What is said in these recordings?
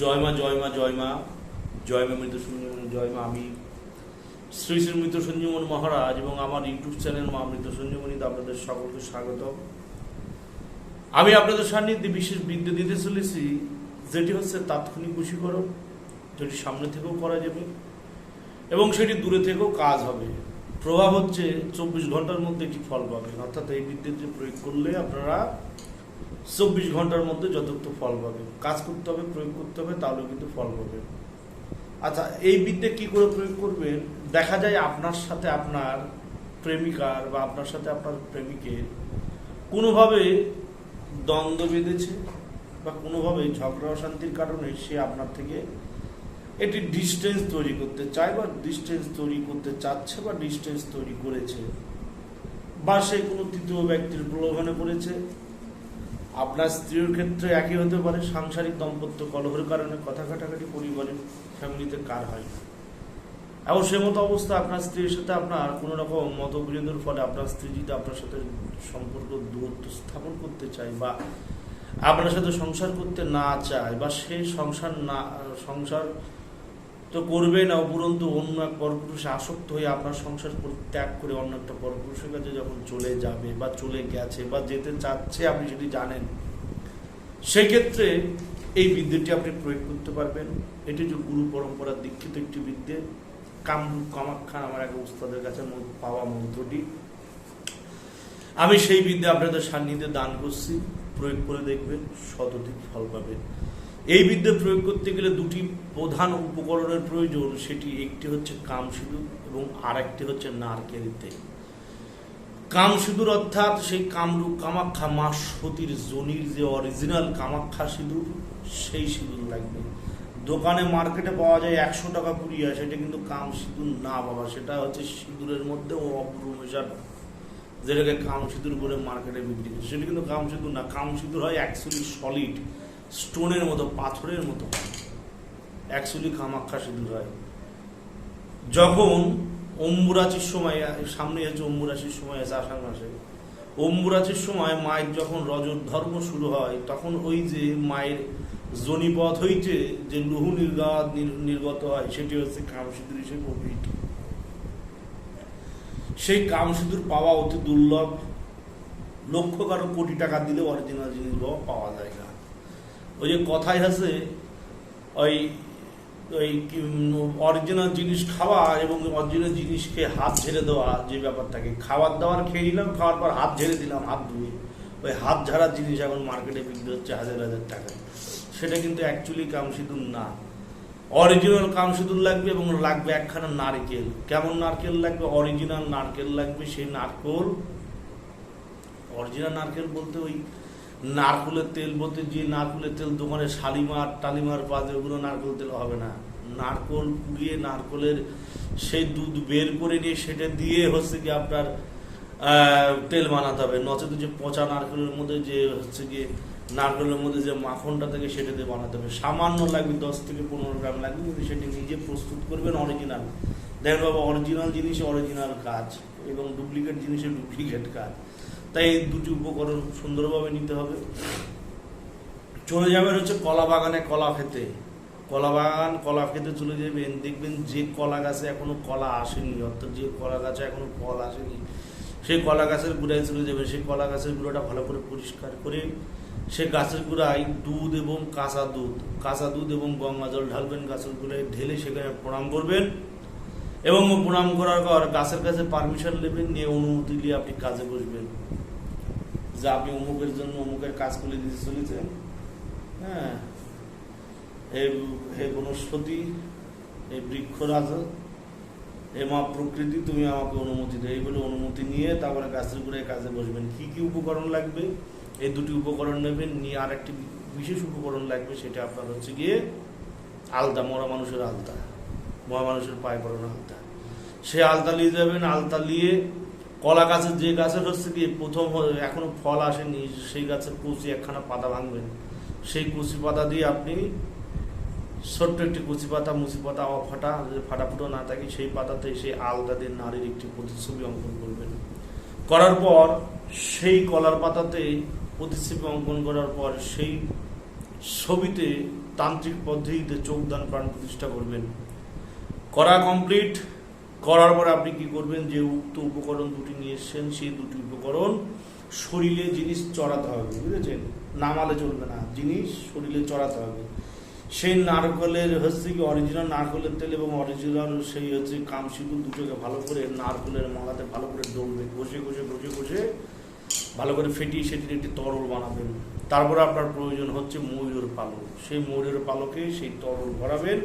জয় মা জয় মা জয় মা জয় মা মৃত সঞ্জীবনী জয় মা আমি। শ্রী শ্রী মৃত সঞ্জীবনী মহারাজ এবং আমার ইউটিউব চ্যানেল মা মৃত সঞ্জীবনীতে আপনাদের সকলকে স্বাগত। আমি আপনাদের সান্নিধ্যে বিশেষ বিদ্যা দিতে চলেছি, যেটি হচ্ছে তাৎক্ষণিক বশীকরণ, যেটি সামনে থেকেও করা যাবে এবং সেটি দূরে থেকেও কাজ হবে। প্রভাব হচ্ছে চব্বিশ ঘণ্টার মধ্যে একটি ফল পাবেন, অর্থাৎ এই বিদ্যুৎ প্রয়োগ করলে আপনারা চব্বিশ ঘণ্টার মধ্যে যথার্থ ফল পাবে। কাজ করতে হবে, প্রয়োগ করতে হবে তাহলে কিন্তু ফল পাবে। আচ্ছা এই বিদ্যে কি করে প্রয়োগ করবেন দেখা যায় আপনার সাথে আপনার প্রেমিকার বা আপনার সাথে আপনার প্রেমিকের কোনোভাবে দ্বন্দ্ব বেঁধেছে বা কোনোভাবে ঝগড়া অশান্তির কারণে সে আপনার থেকে এটি ডিস্টেন্স তৈরি করতে চায় বা ডিস্টেন্স তৈরি করতে চাচ্ছে বা ডিস্টেন্স তৈরি করেছে বা সে কোনো তৃতীয় ব্যক্তির প্রলোভনে পড়েছে। আপনার স্ত্রীর ক্ষেত্রে একই হতে পারে, সাংসারিক দম্পত্য কলহের কারণে কথা কাটাকাটি পরিবারে ফ্যামিলিতে কার হয় না। এবং সে মতো অবস্থা আপনার স্ত্রীর সাথে আপনার কোনো রকম মতবিরোধের ফলে আপনার স্ত্রী যদি আপনার সাথে সম্পর্ক দূরত্ব স্থাপন করতে চায় বা আপনার সাথে সংসার করতে না চায় বা সে সংসার না, সংসার তো করবে না, উপরন্তু অন্য এক পরপুরুষে আসক্ত হয়ে আপনার সংসার পরি- ত্যাগ করে অন্য একটা পরপুরুষের কাছে যখন চলে যাবে বা চলে গেছে বা যেতে চাচ্ছে, আপনি যদি জানেন, সেক্ষেত্রে এই বিদ্যুৎটি আপনি প্রয়োগ করতে পারবেন। এটি যে গুরু পরম্পরার দীক্ষিত একটি বিদ্যে। কামরূপ কামাখ্যা আমার এক উস্তাদের কাছে পাওয়া মন্ত্রটি। আমি সেই বিদ্যা আপনাদের সান্নিধ্যে দান করছি। প্রয়োগ করে দেখবেন, শতধিক ফল পাবেন। এই বিদ্যা প্রয়োগ করতে গেলে দুটি প্রধান উপকরণের প্রয়োজন, সেটি একটি হচ্ছে কাম সিঁদুর এবং আর একটি হচ্ছে নারকেল তেল। কাম সিঁদুর অর্থাৎ সেই কামরূপ কামাখ্যা মা সতীর জনির যে অরিজিনাল কামাখ্যা সিঁদুর, সেই সিঁদুর লাগবে। দোকানে মার্কেটে পাওয়া যায় একশো টাকা পুড়িয়া সেটা কিন্তু কাম সিঁদুর না বাবা, সেটা হচ্ছে সিঁদুরের মধ্যে ও অব্রু যেটাকে কাম সিঁদুর বলে মার্কেটে বিক্রি করে। সেটা কিন্তু কাম সিঁদুর না কাম সিঁদুর হয় অ্যাকচুয়ালি সলিড স্টোনের মতো, পাথরের মতো। অ্যাকচুয়ালি কামাখ্যা সিঁদুর হয়। যখন অম্বুরাচির সময়, সামনে আছে অম্বুরাচির সময়, আছে আষাঢ় মাসে। অম্বুরাচির সময় মায়ের যখন রজত ধর্ম শুরু হয়, তখন ওই যে মায়ের জনিপথ হইতে যে লুহু নির্গত নির্গত হয়, সেটি হচ্ছে কামসিঁদুর হিসেবে অভিহিত সেই কামসিঁদুর পাওয়া অতি দুর্লভ। লক্ষ কারও কোটি টাকা দিলে অরিজিনাল জিনিস পাওয়া যায় না। ওই যে কথাই আছে, ওই ওই অরিজিনাল জিনিস খাওয়া এবং অরিজিনাল জিনিস খেয়ে হাত ঝেড়ে দেওয়া, যে ব্যাপার থাকে খাবার দাবার খেয়ে নিলাম, খাওয়ার পর হাত ঝেড়ে দিলাম, হাত ধুয়ে। ওই হাত ঝাড়ার জিনিস এখন মার্কেটে বিক্রি হচ্ছে হাজার হাজার টাকায় সেটা কিন্তু অ্যাকচুয়ালি কামসিঁদুর না। অরিজিনাল কামসিঁদুর লাগবে এবং লাগবে একখানা নারকেল। কেমন নারকেল লাগবে? অরিজিনাল নারকেল লাগবে সেই নারকেল। অরিজিনাল নারকেল বলতে ওই নারকুলের তেল বলতে যে নারকুলের তেল দোকানে শালিমার, টালিমার পাতে ওগুলো নারকেল তেল হবে না। নারকোল পুড়িয়ে নারকোলের সেই দুধ বের করে নিয়ে সেটা দিয়ে হচ্ছে কি আপনার তেল বানাতে হবে। নচেত যে পচা নারকেলের মধ্যে যে হচ্ছে গিয়ে নারকেলের মধ্যে যে মাখনটা থাকে সেটা দিয়ে বানাতে হবে। সামান্য লাগবে দশ থেকে পনেরো গ্রাম লাগবে কিন্তু সেটি নিজে প্রস্তুত করবেন অরিজিনাল দেখেন বাবা অরিজিনাল জিনিস অরিজিনাল কাজ এবং ডুপ্লিকেট জিনিসের ডুপ্লিকেট কাজ। তাই এই দুটি উপকরণ সুন্দরভাবে নিতে হবে। চলে যাবেন হচ্ছে কলা বাগানে কলা খেতে। কলা বাগান, কলা খেতে চলে যাবেন, দেখবেন যে কলা গাছে এখনও কলা আসেনি, অর্থাৎ যে কলা গাছে এখনও ফল আসেনি, সেই কলা গাছের গুঁড়ায় চলে যাবেন। সেই কলা গাছের গুঁড়োটা ভালো করে পরিষ্কার করে সে গাছের গুঁড়ায় দুধ এবং কাঁচা দুধ কাঁচা দুধ এবং গঙ্গা জল ঢালবেন, গাছের গুঁড়ায় ঢেলে সেখানে প্রণাম করবেন এবং প্রণাম করার পর গাছের কাছে পারমিশন নেবেন, নিয়ে অনুমতি নিয়ে আপনি কাজে বসবেন। যে আপনি অমুকের জন্য অমুকের কাজ করে দিতে চলেছেন হ্যাঁ। হে বনস্পতি, হে বৃক্ষরাজ, হে মা প্রকৃতি, তুমি আমাকে অনুমতি দেয় এই বলে অনুমতি নিয়ে তারপরে গাছের গুঁড়ে কাজে বসবেন। কি কি উপকরণ লাগবে? এই দুটি উপকরণ নেবেন। নিয়ে আর একটি বিশেষ উপকরণ লাগবে, সেটা আপনার হচ্ছে গিয়ে আলতা। মরা মানুষের আলতা। মরা মানুষের পায়ে পড়ানো আলতা। সে আলতা নিয়ে যাবেন। আলতা নিয়ে কলা গাছের যে গাছের হচ্ছে গিয়ে প্রথম এখনও ফল আসেনি, সেই গাছের কুচি একখানা পাতা ভাঙবেন। সেই কুচি পাতা দিয়ে আপনি ছোট্ট একটি কুচি পাতা, মুচি পাতা ফাটা ফাটা ফুটো না থাকে, সেই পাতাতে সেই আলতা দিয়ে নারীর একটি প্রতিচ্ছবি অঙ্কন করবেন। করার পর সেই কলার পাতাতে প্রতিচ্ছবি অঙ্কন করার পর সেই ছবিতে তান্ত্রিক পদ্ধতিতে যোগদান প্রাণ প্রতিষ্ঠা করবেন। করা কমপ্লিট করার পর আপনি কি করবেন? যে উক্ত উপকরণ দুটি নিয়ে এসছেন, সেই দুটি উপকরণ শরীরে জিনিস চড়াতে হবে, বুঝেছেন? নামালে চলবে না, জিনিস শরীরে চড়াতে হবে। সেই নারকেলের, হচ্ছে কি অরিজিনাল নারকেলের তেল এবং অরিজিনাল সেই হচ্ছে কামসিঁদুর দুটোকে ভালো করে নারকেলের মালাতে ভালো করে ডলবে, ঘষে ঘষে ঘষে ঘষে, ভালো করে ফেটিয়ে, সেটির একটি তরল বানাবেন। তারপরে আপনার প্রয়োজন হচ্ছে ময়ূরের পালক। সেই ময়ূরের পালকে সেই তরল ভরাবেন,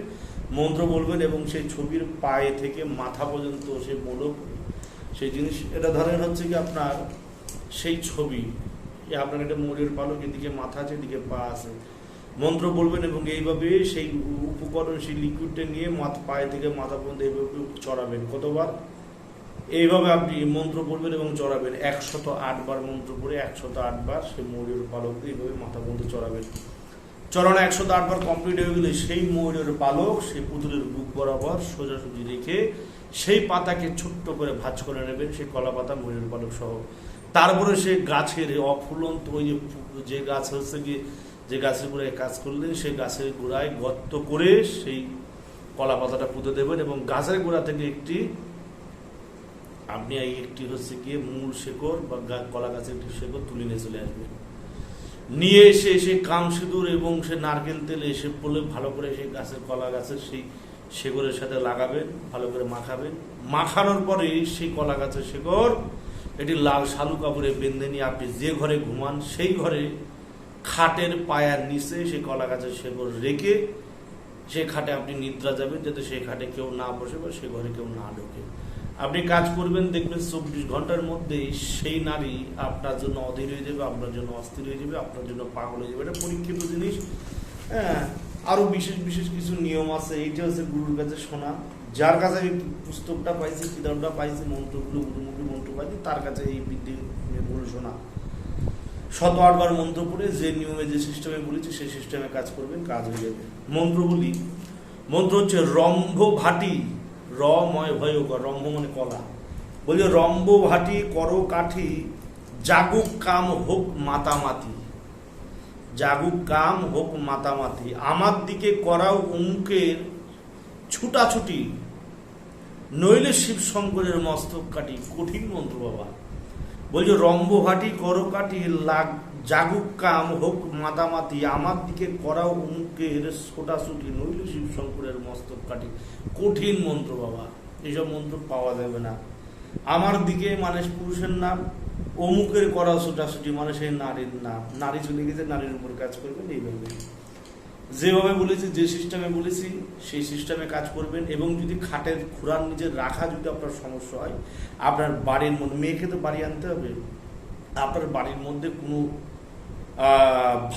মন্ত্র বলবেন এবং সেই ছবির পায়ে থেকে মাথা পর্যন্ত সেই মোলক সেই জিনিস, এটা ধরেন হচ্ছে কি আপনার সেই ছবি আপনার একটা ময়ূরের পালক, এদিকে মাথা আছে, এদিকে পা আছে। মন্ত্র বলবেন এবং এইভাবে সেই উপকরণ, সেই লিকুইডটা নিয়ে মাথা, পায়ে থেকে মাথা পর্যন্ত এইভাবে চড়াবেন। কতবার? এইভাবে আপনি মন্ত্র পড়বেন এবং চড়াবেন। একশত আটবার মন্ত্র পড়ে একশত আটবার সেই ময়ূরের পালক এইভাবে মাথা পর্যন্ত চড়াবেন। চড়ানো একশত আটবার কমপ্লিট হয়ে গেলে সেই ময়ূরের পালক, সেই পুতুলের বুক বরাবর সোজাসুজি রেখে সেই পাতাকে ছোট্ট করে ভাঁজ করে নেবেন, সেই কলা পাতা ময়ূরের পালক সহ। তারপরে সে গাছের অফুলন্ত ওই যে যে গাছ হচ্ছে গিয়ে যে গাছের গোড়ায় কাজ করলেন, সেই গাছের গোড়ায় গর্ত করে সেই কলা পাতাটা পুঁতে দেবেন এবং গাছের গোড়া থেকে একটি আপনি এই একটি হচ্ছে গিয়ে মূল শেকড় বা কলা গাছের একটি শেকড় তুলে নিয়ে চলে আসবেন। নিয়ে এসে এসে কাম সিঁদুর এবং সে নারকেল তেল এসে বলে ভালো করে সেই গাছের কলা গাছের সেই শেকড়ের সাথে লাগাবেন, ভালো করে মাখাবেন। মাখানোর পরে সেই কলা গাছের শেকড়, এটি লাল শালু কাপড়ে বেঁধে নিয়ে আপনি যে ঘরে ঘুমান সেই ঘরে খাটের পায়ার নিচে সেই কলা গাছের শেকড় রেখে সেই খাটে আপনি নিদ্রা যাবেন, যাতে সেই খাটে কেউ না বসে বা সে ঘরে কেউ না ঢোকে। আপনি কাজ করবেন, দেখবেন চব্বিশ ঘণ্টার মধ্যেই সেই নারী আপনার জন্য অধীর হয়ে যাবে, আপনার জন্য অস্থির হয়ে যাবে, আপনার জন্য পাগল হয়ে যাবে। এটা পরীক্ষিত জিনিস। হ্যাঁ আরও বিশেষ বিশেষ কিছু নিয়ম আছে। এইটা হচ্ছে গুরুর কাছে শোনা। যার কাছে আমি পুস্তকটা পাইছি, কিতাবটা পাইছি মন্ত্রগুলো গুরুমুখী মন্ত্র পাইছি, তার কাছে এই বিদ্যে নিয়মগুলো শোনা। শত আটবার মন্ত্র পড়ে যে নিয়মে, যে সিস্টেমে বলেছি, সেই সিস্টেমে কাজ করবেন, কাজ হয়ে যাবে। মন্ত্রগুলি। মন্ত্র হচ্ছে রম্ভ ভাটি। র ময় ভয় রম্ভ মানে কলা। বলছে রম্ভ ভাটি, কর কাঠি, জাগুক কাম হোক মাতামাতি। জাগুক কাম হোক মাতামাতি। আমার দিকে করাও অঙ্কের ছুটাছুটি। নইলে শিব শঙ্করের মস্তক কাটি। কঠিন মন্ত্র বাবা। বলছে রম্ভভাটি করকাটি লাগ জাগুক কাম হোক মাতামাতি, আমার দিকে করাও অমুকের ছোটাছুটি। নইলে শিব শঙ্করের মস্তক কাটি কঠিন মন্ত্র বাবা এইসব মন্ত্র পাওয়া যাবে না। আমার দিকে মানে পুরুষের নাম, অমুকের করা ছোটাছুটি মানে সেই নারীর নাম। নারী চলে গেছে, নারীর উপর কাজ করবেন, এইভাবে। যেভাবে বলেছি, যে সিস্টেমে বলেছি, সেই সিস্টেমে কাজ করবেন। এবং যদি খাটের খুরার নিচে রাখা যদি আপনার সমস্যা হয়, আপনার বাড়ির মেয়েকে তো বাড়ি আনতে হবে। আপনার বাড়ির মধ্যে কোনো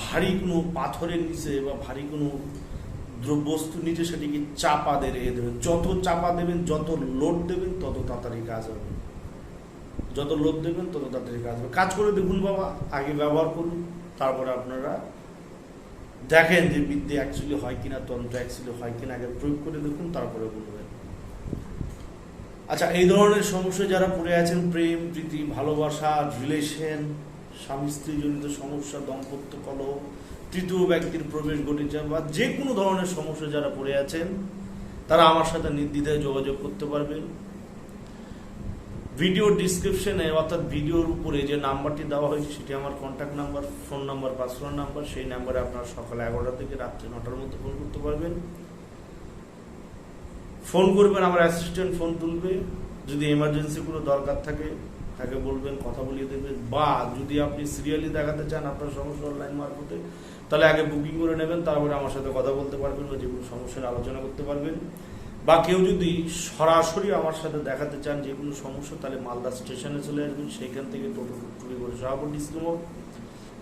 ভারী কোনো পাথরের নিচে বা ভারী কোনো দ্রব্য বস্তুর নিচে সেটিকে চাপা দিয়ে দেবেন। যত চাপা দেবেন, যত লোড দেবেন, তত তাড়াতাড়ি কাজ হবে। যত লোড দেবেন, তত তাড়াতাড়ি কাজ হবে। কাজ করে দেখুন বাবা, আগে ব্যবহার করুন, তারপরে আপনারা দেখেন যে বিদ্যে অ্যাকচুয়ালি হয় কিনা, তন্ত্র অ্যাকচুয়ালি হয় কিনা, আগে প্রয়োগ করে দেখুন, তারপরে বলবেন। আচ্ছা এই ধরনের সমস্যা যারা পড়ে আছেন, প্রেম, প্রীতি, ভালোবাসা রিলেশন স্বামী স্ত্রী জনিত সমস্যা, দাম্পত্য কলহ, তৃতীয় ব্যক্তির প্রবেশ ঘটেছে বা যে কোনো ধরনের সমস্যা যারা পড়ে আছেন, তারা আমার সাথে নির্দ্বিধায় যোগাযোগ করতে পারবেন। ভিডিও ডিসক্রিপশনে অর্থাৎ ভিডিওর উপরে যে নাম্বারটি দেওয়া হয়েছে, সেটি আমার contact number phone number personal number সেই নাম্বারে আপনারা সকাল এগারোটা থেকে রাত্রি নটার মধ্যে ফোন করতে পারবেন। ফোন করবেন, আমার অ্যাসিস্ট্যান্ট ফোন তুলবে। যদি এমার্জেন্সি কোনো দরকার থাকে তাকে বলবেন, কথা বলিয়ে দেবেন। বা যদি আপনি সিরিয়ালি দেখাতে চান আপনার সমস্যা অনলাইন মারফতে, তাহলে আগে বুকিং করে নেবেন, তারপরে আমার সাথে কথা বলতে পারবেন বা যে কোনো সমস্যার আলোচনা করতে পারবেন। বা কেউ যদি সরাসরি আমার সাথে দেখাতে চান যে কোনো সমস্যা, তাহলে মালদা স্টেশনে চলে আসবেন। সেইখান থেকে টোটো টুকি করে সভাপতি স্কিমও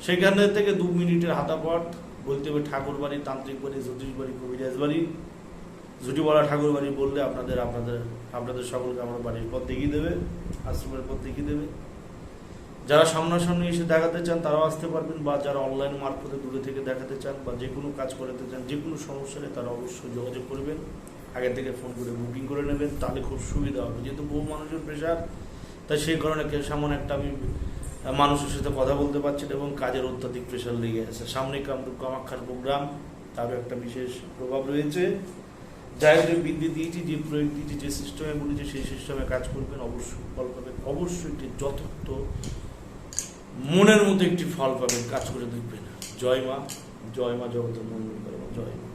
সেখান থেকে দু মিনিটের হাতাপথ বলতে হবে ঠাকুর বাড়ি তান্ত্রিক বাড়ি জ্যোতিষ বাড়ি কবিরাজ বাড়ি। জুটিওয়ালা ঠাকুর বাড়ি বললে আপনাদের আপনাদের আপনাদের সকলকে আমার বাড়ির পথ দেখিয়ে দেবে, আশ্রমের পথ দেখিয়ে দেবে। যারা সামনাসামনি এসে দেখাতে চান, তারাও আসতে পারবেন, বা যারা অনলাইন মারফতে দূরে থেকে দেখাতে চান, বা যে কোনো কাজ করাতে চান, যে কোনো সমস্যা নেই, তারা অবশ্যই যোগাযোগ করবেন। আগে থেকে ফোন করে বুকিং করে নেবেন, তাহলে খুব সুবিধা হবে। যেহেতু বহু মানুষের প্রেশার তাই সেই কারণে সামনে একটা আমি, মানুষের সাথে কথা বলতে পারছেন এবং কাজের অত্যাধিক প্রেশার লেগে আছে। সামনে কামরূপ কামাক্ষার প্রোগ্রাম তারও একটা বিশেষ প্রভাব রয়েছে। হোক বিদ্যে দিয়েছি যে প্রয়োগ দিয়েছি যে সিস্টেমে বলেছে সেই সিস্টেমে কাজ করবেন, অবশ্যই ফল পাবেন। অবশ্যই একটি যথার্থ মনের মতো একটি ফল পাবেন, কাজ করে দেখবেন। জয় মা জয় মা জগতের করে জয় মা।